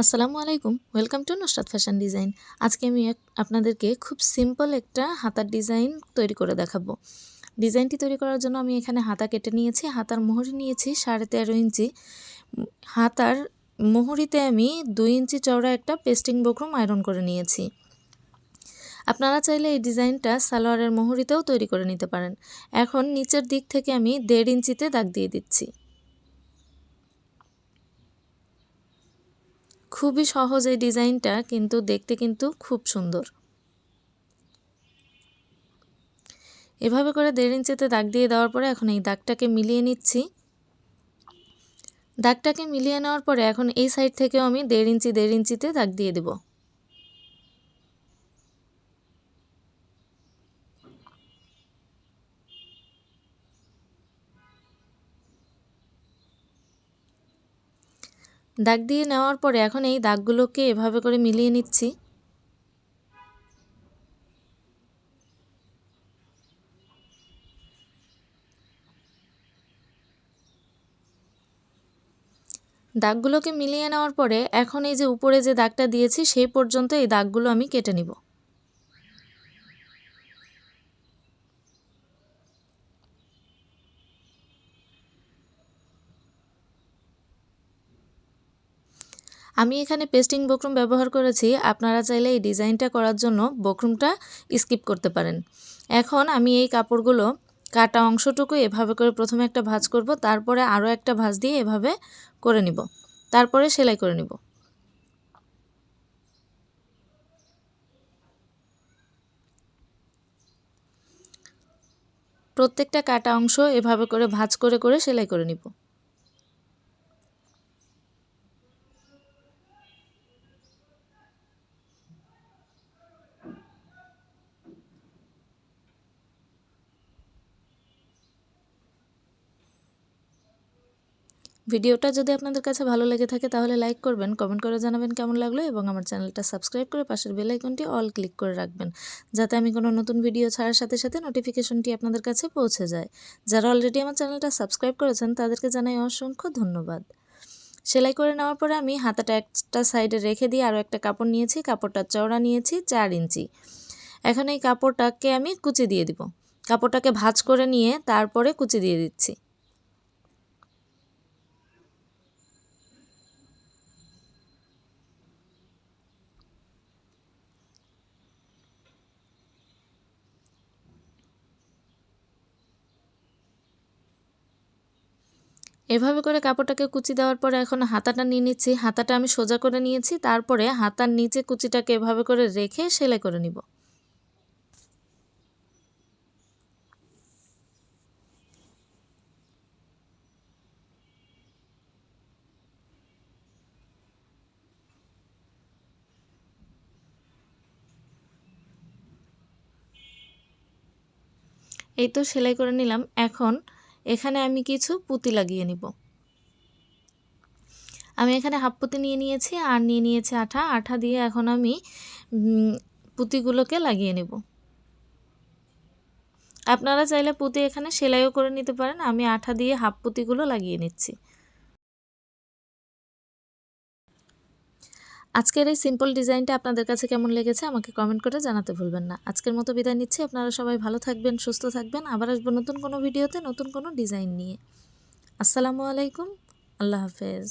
আসসালামু আলাইকুম। Welcome to Nusrat fashion design আজকে আমি আপনাদেরকে খুব সিম্পল একটা হাতার ডিজাইন তৈরি করে দেখাবো। ডিজাইনটি তৈরি করার জন্য আমি এখানে হাতা কেটে নিয়েছি, হাতার মোহরি নিয়েছি, সাড়ে তেরো ইঞ্চি। হাতার মোহরিতে আমি দুই ইঞ্চি চওড়া একটা পেস্টিং বকরুম আয়রন করে নিয়েছি। আপনারা চাইলে এই ডিজাইনটা সালোয়ারের মোহরিতেও তৈরি করে নিতে পারেন। এখন নিচের দিক থেকে আমি দেড় ইঞ্চিতে দাগ দিয়ে দিচ্ছি। খুবই সহজ এই ডিজাইনটা, কিন্তু দেখতে কিন্তু খুব সুন্দর। এভাবে করে দেড় ইঞ্চিতে দাগ দিয়ে দেওয়ার পরে এখন এই দাগটাকে মিলিয়ে নিচ্ছি। দাগটাকে মিলিয়ে নেওয়ার পরে এখন এই সাইড থেকেও আমি দেড় ইঞ্চি, দেড় ইঞ্চিতে দাগ দিয়ে দেব। দাগ দিয়ে নেওয়ার পরে এখন এই দাগগুলোকে এভাবে করে মিলিয়ে নিচ্ছি। দাগগুলোকে মিলিয়ে নেওয়ার পরে এখন এই যে উপরে যে দাগটা দিয়েছি, সেই পর্যন্ত এই দাগগুলো আমি কেটে নিব। আমি এখানে পেস্টিং বকরুম ব্যবহার করেছি, আপনারা চাইলে এই ডিজাইনটা করার জন্য বকরুমটা স্কিপ করতে পারেন। এখন আমি এই কাপড়গুলো কাটা অংশটুকু এভাবে করে প্রথমে একটা ভাঁজ করব, তারপরে আরও একটা ভাঁজ দিয়ে এভাবে করে নিব। তারপরে সেলাই করে নিব। প্রত্যেকটা কাটা অংশ এভাবে করে ভাঁজ করে করে সেলাই করে নিব। ভিডিওটা যদি আপনাদের কাছে ভালো লেগে থাকে তাহলে লাইক করবেন কমেন্ট করে জানাবেন কেমন লাগল এবং আমার চ্যানেলটা সাবস্ক্রাইব করে পাশের বেল আইকনটি অল ক্লিক করে রাখবেন, যাতে আমি কোনো নতুন ভিডিও ছাড়ার সাথে সাথে নোটিফিকেশনটি আপনাদের কাছে পৌঁছে যায়। যারা অলরেডি আমার চ্যানেলটা সাবস্ক্রাইব করেছেন তাদেরকে জানাই অসংখ্য ধন্যবাদ। সেলাই করে নেওয়ার পরে আমি হাতাটা একটা সাইডে রেখে দিয়ে আরও একটা কাপড় নিয়েছি কাপড়টা চওড়া নিয়েছি চার ইঞ্চি। এখন এই কাপড়টাকে আমি কুচি দিয়ে দিব। কাপড়টাকে ভাঁজ করে নিয়ে তারপরে কুচি দিয়ে দিচ্ছি। এভাবে করে কাপড়টাকে কুচি দেওয়ার পরে এখন হাতাটা নিয়ে নিচ্ছি। হাতাটা আমি সোজা করে নিয়েছি, তারপরে হাতার নিচে কুচিটাকে এভাবে করে রেখে সেলাই করে নিব। এই তো সেলাই করে নিলাম। এখন এখানে আমি কিছু পুঁতি লাগিয়ে নিব। আমি এখানে হাফ পুঁতি নিয়ে নিয়েছি আর নিয়ে নিয়েছি আঠা। আঠা দিয়ে এখন আমি পুঁতিগুলোকে লাগিয়ে নেব। আপনারা চাইলে পুঁতি এখানে সেলাইও করে নিতে পারেন। আমি আঠা দিয়ে হাফ পুঁতিগুলো লাগিয়ে নিচ্ছি। আজকের এই সিম্পল ডিজাইনটা আপনাদের কাছে কেমন লেগেছে আমাকে কমেন্ট করে জানাতে ভুলবেন না। আজকের মতো বিদায় নিচ্ছি। আপনারা সবাই ভালো থাকবেন, সুস্থ থাকবেন। আবার আসব নতুন কোনো ভিডিওতে নতুন কোনো ডিজাইন নিয়ে। আসসালামু আলাইকুম। আল্লাহ হাফেজ।